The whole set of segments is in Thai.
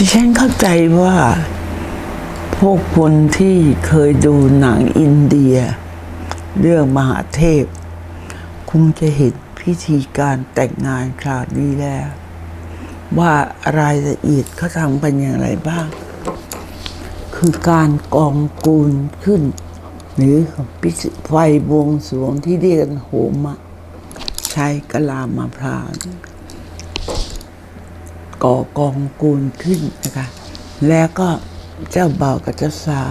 ที่ฉันเข้าใจว่า พวกคนที่เคยดูหนังอินเดีย เรื่องมหาเทพ คงจะเห็นพิธีการแต่งงานคราวนี้แล้ว ว่ารายละเอียดเขาทำกันอย่างไรบ้าง คือการกองกูลขึ้น หรือพิธีไฟบวงสวงที่เรียกกันโหมะใช้กะลามาพร้าว ก่อกองกูลขึ้นนะคะ แล้วก็เจ้าบ่าวกับเจ้าสาว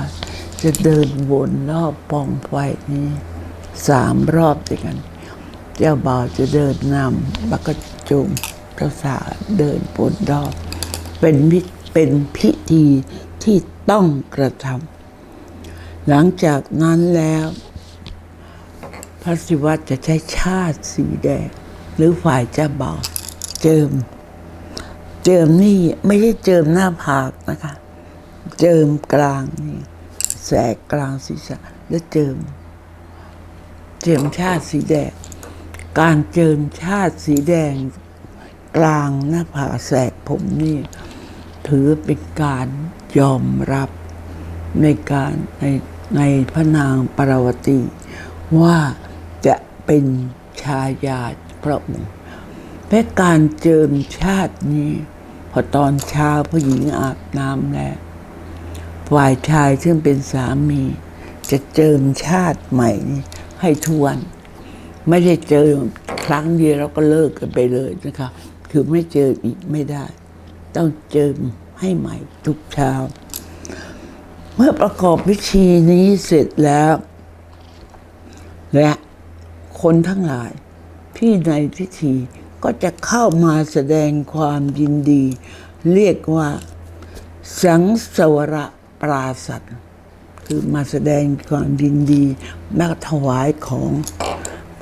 จะเดินวนรอบปองไฟนี้สามรอบด้วยกัน เจ้าบ่าวจะเดินนำแล้วก็จูงเจ้าสาวเดินบนรอบ เป็นพิเป็นพิธีที่ต้องกระทำหลังจากนั้นแล้ว พระศิวะจะใช้ชาติสีแดง หรือฝ่ายเจ้าบ่าวเจิม เจิมนี่ไม่ใช่เจิมหน้าผากนะคะ เจิมกลางนี่แสกกลางศีรษะแล้วเจิม เจิมชาติสีแดง การเจิมชาติสีแดง กลางหน้าผากแสกผมนี่ ถือเป็นการยอมรับในการในในพระนางปรวตีว่าจะเป็นชายาพระองค์และการเจิมชาตินี้ อตอนเช้าผู้หญิงอาบน้ำแล้วฝ่ายชายซึ่งเป็นสามี จะเจิมชาติใหม่ให้ทวน ไม่ได้เจอครั้งเดียวแล้วก็เลิกกันไปเลยนะคะคือไม่เจออีกไม่ได้ ต้องเจิมให้ใหม่ทุกเช้า เมื่อประกอบพิธีนี้เสร็จแล้ว และคนทั้งหลายที่ในพิธี ก็จะเข้ามาแสดงความยินดี เรียกว่า สังสวรปราศัทคือมาแสดงความยินดีแม้กถวายของ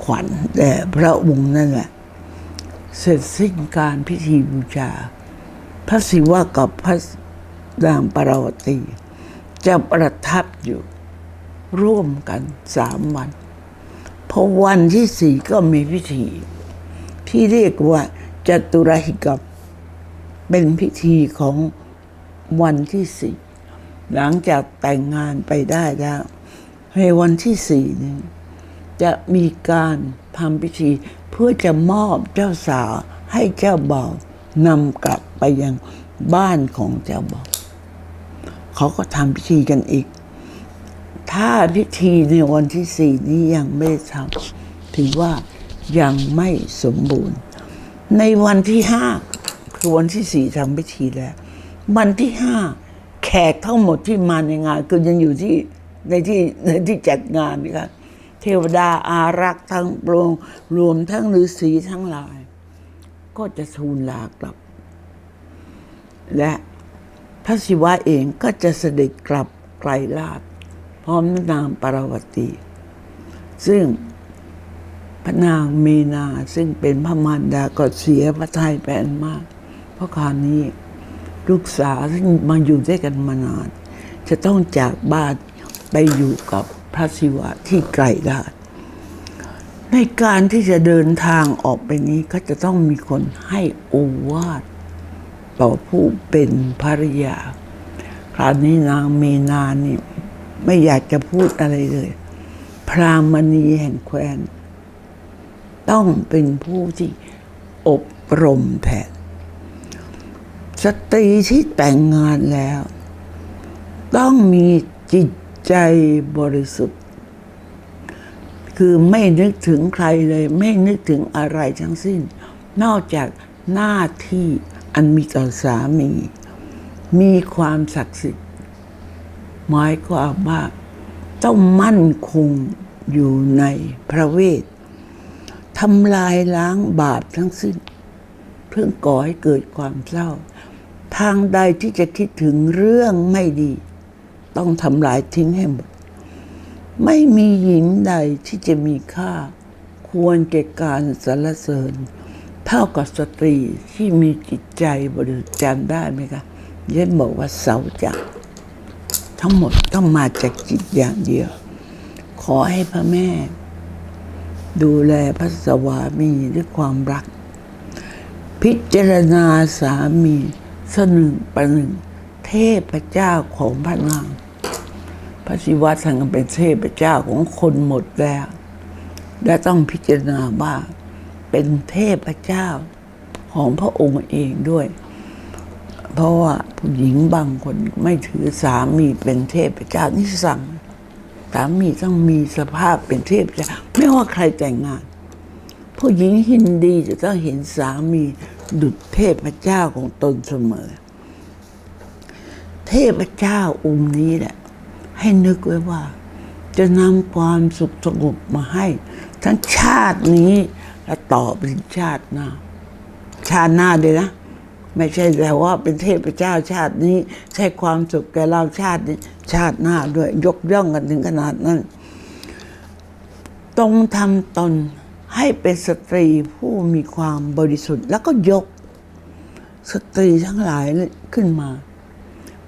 ขวัญแด่พระองค์นั่นแหละ เสร็จสิ้นการพิธีบูชา พระศิวะกับพระนางปราวตี จะประทับอยู่ร่วมกันสามวัน พอวันที่สี่ก็มีพิธี ที่เรียกว่าจตุรหิกับเป็นพิธีของวันที่สี่หลังจากแต่งงานไปได้แล้วในวันที่สี่นี้จะมีการทำพิธีเพื่อจะมอบเจ้าสาวให้เจ้าบ่าวนำกลับไปยังบ้านของเจ้าบ่าวเขาก็ทำพิธีกันอีก ถ้าพิธีในวันที่สี่นี้ยังไม่ทำถือว่า ยังไม่สมบูรณ์ ในวันที่ห้าคือวันที่สี่ทำพิธีแล้ว วันที่ห้าแขกทั้งหมดที่มาในงานคือยังอยู่ที่ในที่ในที่จัดงานนะคะเทวดาอารักษ์ทั้งปวงรวมทั้งฤาษีทั้งหลาย ก็จะทูลลากลับ และพระศิวะเองก็จะเสด็จกลับไกลลาดพร้อมนางปราวตีซึ่ง พระนางมีนาซึ่งเป็นพระมารดาก็เสียพระทัยแปนมาก เพราะคราวนี้ลูกสาวซึ่งมาอยู่ด้วยกันมานาน จะต้องจากบ้านไปอยู่กับพระศิวะที่ไกลลาดในการที่จะเดินทางออกไปนี้ก็จะต้องมีคนให้โอวาทต่อผู้เป็นภริยา คราวนี้นางเมนานี่ไม่อยากจะพูดอะไรเลย พรามณีแห่งแคว้น ต้องเป็นผู้ที่อบรมแทนสตรีที่แต่งงานแล้ว ต้องมีจิตใจบริสุทธิ์ คือไม่นึกถึงใครเลย ไม่นึกถึงอะไรทั้งสิ้น นอกจากหน้าที่อันมีต่อสามี มีความศักดิ์สิทธิ์ หมายความว่าต้องมั่นคงอยู่ในพระเวท ทำลายล้างบาปทั้งสิ้น เพื่อก่อให้เกิดความเศร้า ทางใดที่จะคิดถึงเรื่องไม่ดี ต้องทำลายทิ้งให้หมด ไม่มีหญิงใดที่จะมีค่า ควรแก่การสรรเสริญ เท่ากับสตรีที่มีจิตใจบริสุทธิ์จำได้ไหมคะย็นบอกว่าเสาจักทั้งหมดต้องมาจากจิตอย่างเดียว ขอให้พระแม่ ดูแลพระสวามีด้วยความรัก พิจารณาสามีสหนึ่งประหนึ่ง เทพเจ้าของพระนางพระศิวะท่านก็เป็นเทพเจ้าของคนหมดแล้ว และต้องพิจารณาว่าเป็นเทพเจ้าของพระองค์เองด้วย เพราะว่าผู้หญิงบางคนไม่ถือสามีเป็นเทพเจ้านี่สั่งามีต้องมีสภาพเป็นเทพเจ้าไม่ว่าใครแต่งงาน ผู้หญิงฮินดีจะต้องเห็นสามีดุจเทพเจ้าของตนเสมอ เทพเจ้าองค์นี้แหละ ให้นึกไว้ว่า จะนำความสุขสงบมาให้ ทั้งชาตินี้และต่อไปชาติหน้า ชาติหน้าเลยนะ ไม่ใช่แต่ว่าเป็นเทพเจ้าชาตินี้ ใช่ความสุขแก่เราชาตินี้ ชาติหน้าด้วยยกย่องกันถึงขนาดนั้นต้องทำตนให้เป็นสตรีผู้มีความบริสุทธิ์ แล้วก็ยกสตรีทั้งหลายขึ้นมา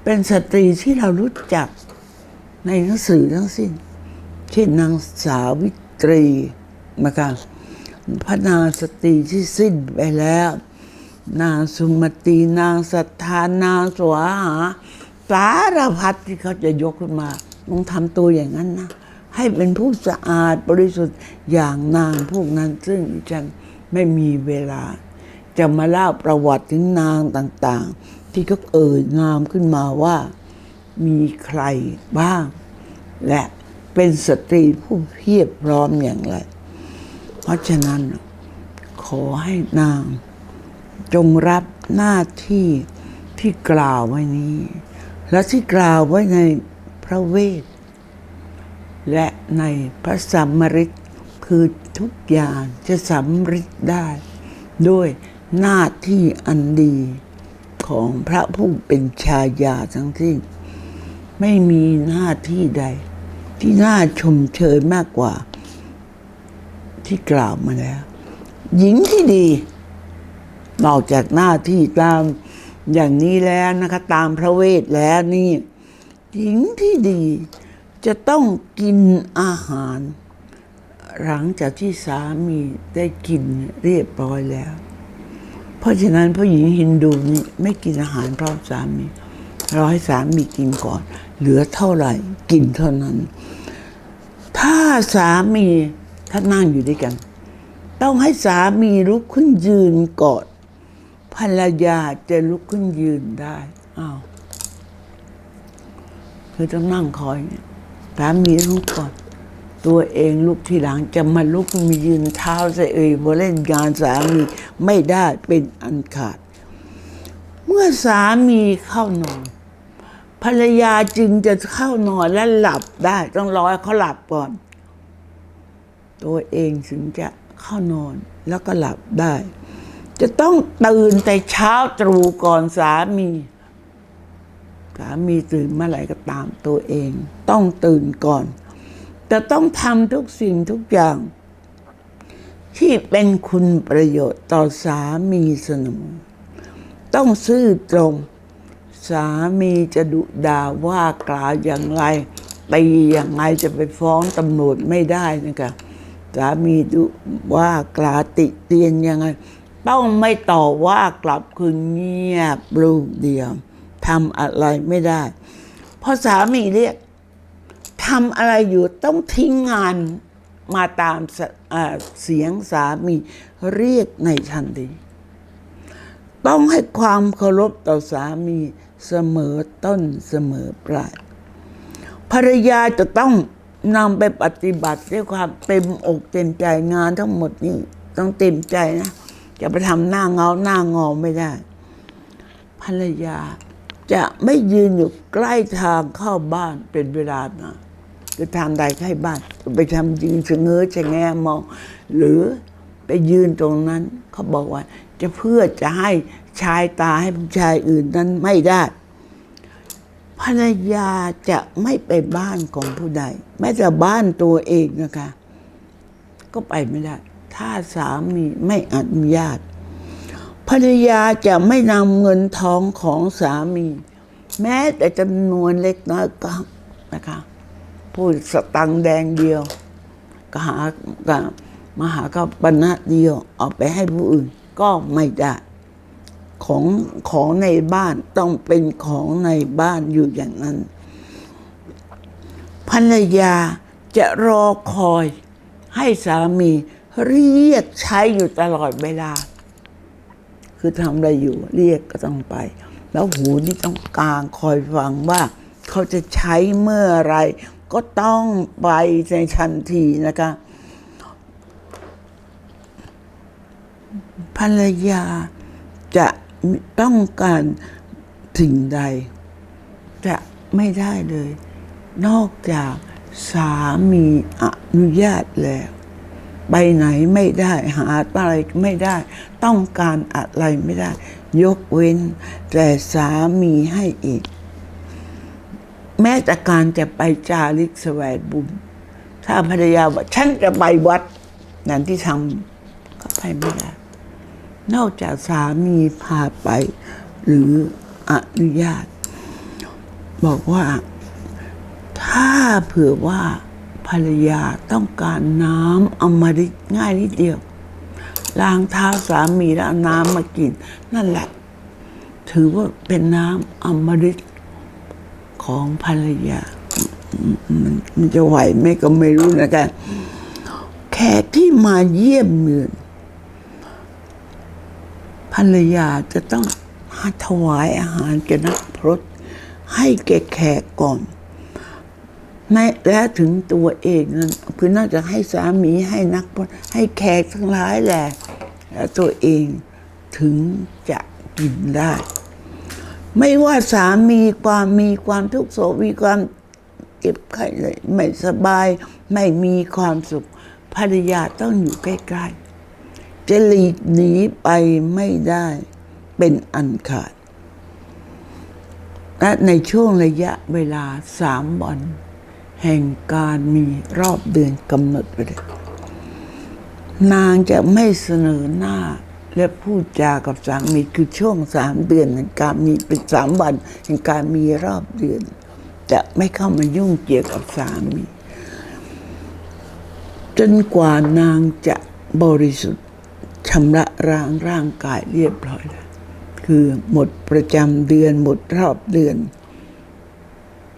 เป็นสตรีที่เรารู้จักในหนังสือทั้งสิ้นเช่นนางสาวิตรีนะคะพระนางสตรีที่สิ้นไปแล้ว นางสุมตีนางศรัทธานางสวาหาสารพัดที่เขาจะยกขึ้นมาต้องทำตัวอย่างนั้นนะ ให้เป็นผู้สะอาดบริสุทธิ์อย่างนางพวกนั้นซึ่งดิฉันไม่มีเวลา จะมาเล่าประวัติถึงนางต่างๆ ที่เขาเอ่ยนามขึ้นมาว่ามีใครบ้าง และเป็นสตรีผู้เพียบพร้อมอย่างไร เพราะฉะนั้นขอให้นาง จงรับหน้าที่ที่กล่าวไว้นี้ และที่กล่าวไว้ในพระเวท และในพระสัมมาริตคือทุกอย่างจะสำริดได้ ด้วยหน้าที่อันดีของพระผู้เป็นชายาทั้งสิ้นไม่มีหน้าที่ใด ที่น่าชมเชยมากกว่า ที่กล่าวมาแล้ว หญิงที่ดี นอกจากหน้าที่ตามอย่างนี้แล้วนะคะ ตามพระเวทแล้วนี่หญิงที่ดีจะต้องกินอาหาร หลังจากที่สามีได้กินเรียบร้อยแล้ว เพราะฉะนั้นผู้หญิงฮินดูนี่ไม่กินอาหารพร้อมสามีรอให้สามีกินก่อน เหลือเท่าไหร่กินเท่านั้น ถ้าสามีถ้านั่งอยู่ด้วยกัน ต้องให้สามีลุกขึ้นยืนก่อน ภรรยาจะลุกขึ้นยืนได้อ้าวคือต้องนั่งคอยเนี่ยสามีลุกก่อน ตัวเองลุกทีหลังจะมาลุกขึ้นมายืนเท้าใส่เอ่ยบเล่นงานสามีไม่ได้เป็นอันขาด เมื่อสามีเข้านอนภรรยาจึงจะเข้านอนและหลับได้ ต้องรอให้เขาหลับก่อน ตัวเองถึงจะเข้านอนแล้วก็หลับได้ จะต้องตื่นแต่เช้าตรู่ก่อนสามี สามีตื่นเมื่อไหร่ก็ตามตัวเอง ต้องตื่นก่อน จะต้องทำทุกสิ่งทุกอย่าง ที่เป็นคุณประโยชน์ต่อสามีเสมอต้องซื่อตรง สามีจะดุด่าว่ากล่าวอย่างไรตีอย่างไรจะไปฟ้องตำรวจไม่ได้นะคะสามีดุว่ากล่าวติเตียนยังไง ต้องไม่ต่อว่ากลับคือเงียบรูปเดียวทำอะไรไม่ได้ เพราะสามีเรียกทำอะไรอยู่ต้องทิ้งงานมาตามเสียงสามีเรียกในทันทีต้องให้ความเคารพต่อสามีเสมอต้นเสมอปลายภรรยาจะต้องนำไปปฏิบัติด้วยความเต็มอกเต็มใจงานทั้งหมดนี่ต้องเต็มใจนะ จะไปทำหน้าเงาหน้างอไม่ได้ ภรรยาจะไม่ยืนอยู่ใกล้ทางเข้าบ้านเป็นเวลานานคือทางใดใกล้บ้านไปทำยืนชะเง้อชะแงมอง หรือไปยืนตรงนั้น เขาบอกว่า จะเพื่อจะให้ชายตาให้ผู้ชายอื่นนั้นไม่ได้ภรรยาจะไม่ไปบ้านของผู้ใดแม้แต่บ้านตัวเองนะคะ ก็ไปไม่ได้ ถ้าสามีไม่อนุญาตภรรยาจะไม่นำเงินทองของสามี แม้แต่จำนวนเล็กน้อยก็นะคะพูดสตังแดงเดียวก็หาก็มาหาก็ปณะเดียวเอาไปให้ผู้อื่นก็ไม่ได้ของของในบ้านต้องเป็นของในบ้านอยู่อย่างนั้น ภรรยาจะรอคอยให้สามี เรียกใช้อยู่ตลอดเวลา คือทำอะไรอยู่ เรียกก็ต้องไป แล้วหูนี่ต้องกลางคอยฟังว่า เขาจะใช้เมื่อไร ก็ต้องไปในทันทีนะคะภรรยาจะต้องการสิ่งใด จะไม่ได้เลย นอกจากสามีอนุญาตแล้ว ไปไหนไม่ได้หาอะไรไม่ได้ ต้องการอะไรไม่ได้ ยกเว้น แต่สามีให้อีก แม้แต่การจะไปจาริกแสวงบุญถ้าภรรยาว่าฉันจะไปวัดนั่นที่ทำก็ไปไม่ได้ นอกจากสามีพาไป หรืออนุญาต บอกว่า ถ้าเผื่อว่า ภรรยาต้องการน้ำอมฤตง่ายนิดเดียวล้างเท้าสามีแล้วน้ำมากิน นั่นแหละ ถือว่าเป็นน้ำอมฤตของภรรยา มันจะไหวไหมก็ไม่รู้นะกันแขกที่มาเยี่ยมเยือนภรรยาจะต้องถวายอาหารแก่นักพรตให้แก่แขกก่อน ในและถึงตัวเองนั้นคือน่าจะให้สามีให้นักพรตให้แขกทั้งหลายแหละแล้วตัวเองถึงจะกินได้ ไม่ว่าสามีความมีความทุกข์โศกมีความเจ็บไข้เลยไม่สบายไม่มีความสุขภรรยาต้องอยู่ใกล้ๆจะหลีกหนีไปไม่ได้เป็นอันขาดและในช่วงระยะเวลาสามวัน แห่งการมีรอบเดือนกำหนดไปเลยนางจะไม่เสนอหน้าและพูดจากับสามีคือช่วงสามเดือนแห่งการมีเป็นสามวันแห่งการมีรอบเดือน จะไม่เข้ามายุ่งเกี่ยวกับสามี จนกว่านางจะบริสุทธิ์ชำระร่างร่างกายเรียบร้อยแล้วคือหมดประจำเดือนหมดรอบเดือน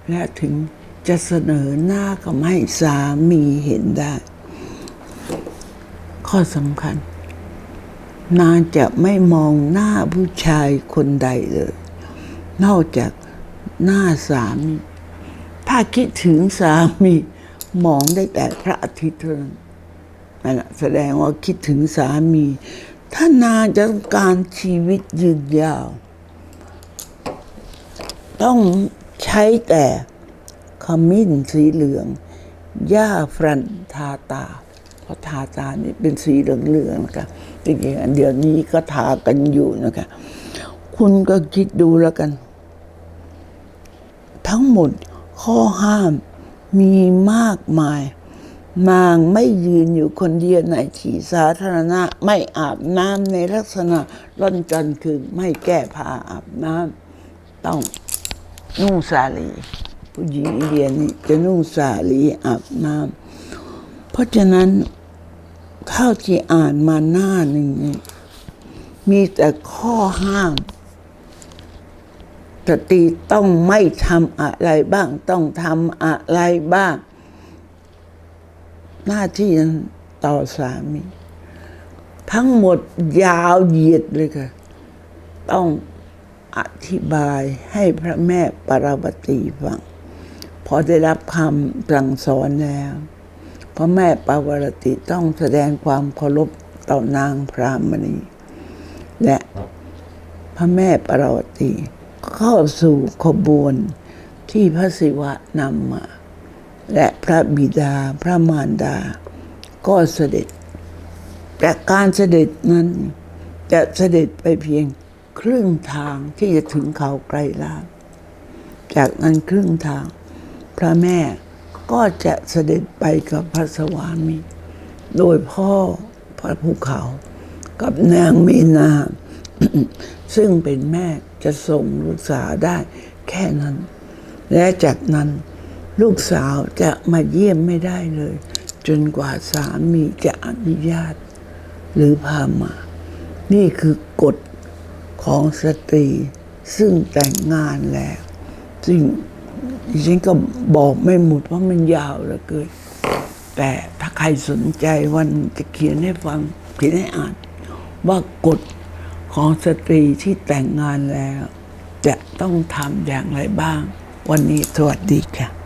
และถึง จะเสนอหน้ากับให้สามีเห็นได้ ข้อสำคัญ นางจะไม่มองหน้าผู้ชายคนใดเลย นอกจากหน้าสามี ถ้าคิดถึงสามีมองได้แต่พระอาทิตย์เท่านั้นนั่นแหละแสดงว่าคิดถึงสามี ถ้านางจะต้องการชีวิตยืนยาว ต้องใช้แต่ ขมิ้นสีเหลืองหญ้าฟรันทาตา เพราะทาตานี่เป็นสีเหลืองๆนะคะจริงๆอันเดี๋ยวนี้ก็ทากันอยู่นะคะ คุณก็คิดดูแล้วกัน ทั้งหมดข้อห้ามมีมากมาย นางไม่ยืนอยู่คนเดียวในที่สาธารณะ ไม่อาบน้ำในลักษณะร่อนจันคือไม่แก้ผ้าอาบน้ำต้องนุ่งสาลี ผู้หญิงอินเดียนี่จะนุ่งสาลีอาบน้ำเพราะฉะนั้นเท่าที่อ่านมาหน้าหนึ่งมีแต่ข้อห้ามสตรีต้องไม่ทำอะไรบ้าง ต้องทำอะไรบ้าง หน้าที่นั้นต่อสามี ทั้งหมดยาวเหยียดเลยค่ะ ต้องอธิบายให้พระแม่ปารวตีฟัง อได้รับคำสั่งสอนแล้วพระแม่ปารตีต้องแสดงความเคารพต่อนางพรามณี และพระแม่ปารวตีเข้าสู่ขบวนที่พระศิวะนำมา และพระบิดาพระมารดา ก็เสด็จ แต่การเสด็จนั้นจะเสด็จไปเพียงครึ่งทางที่จะถึงเขาไกรลาภจากนั้นครึ่งทาง พระแม่ก็จะเสด็จไปกับพระสวามี โดยพ่อพระภูเขา กับนางมีนา ซึ่งเป็นแม่จะส่งลูกสาวได้แค่นั้น และจากนั้นลูกสาวจะมาเยี่ยมไม่ได้เลย จนกว่าสามีจะอนุญาต หรือพามา นี่คือกฎของสตรี ซึ่งแต่งงานแล้ว ซึ่ง ดิฉันก็บอกไม่หมดเพราะมันยาวเหลือเกินแต่ถ้าใครสนใจวันจะเขียนให้ฟังเขียนให้อ่าน ว่ากฎของสตรีที่แต่งงานแล้ว จะต้องทำอย่างไรบ้าง วันนี้สวัสดีค่ะ